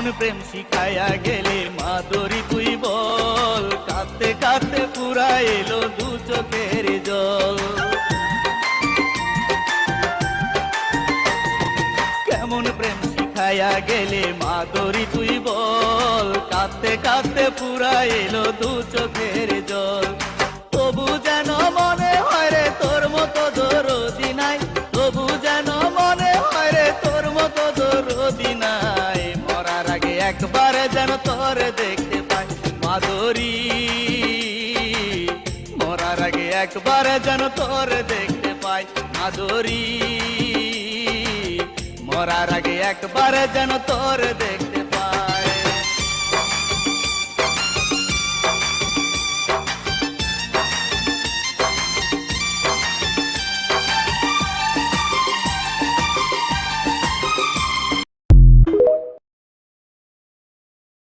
কেমন প্রেম শিখাইয়া গেলে? মাদুরি তুই বল, কাঁদতে কাঁদতে পুরা এলো দু চোখের জল। কেমন প্রেম শিখাইয়া গেলে? মাদুরি তুই বল, কাঁদতে কাঁদতে পুরা এলো দু চোখের জল। একবার যেন তোরে দেখতে পাই। মাধুরী, মরার আগে একবারে যেন তোরে দেখতে পাই। মাধুরী, মরার আগে একবারে যেন তোরে দেখতে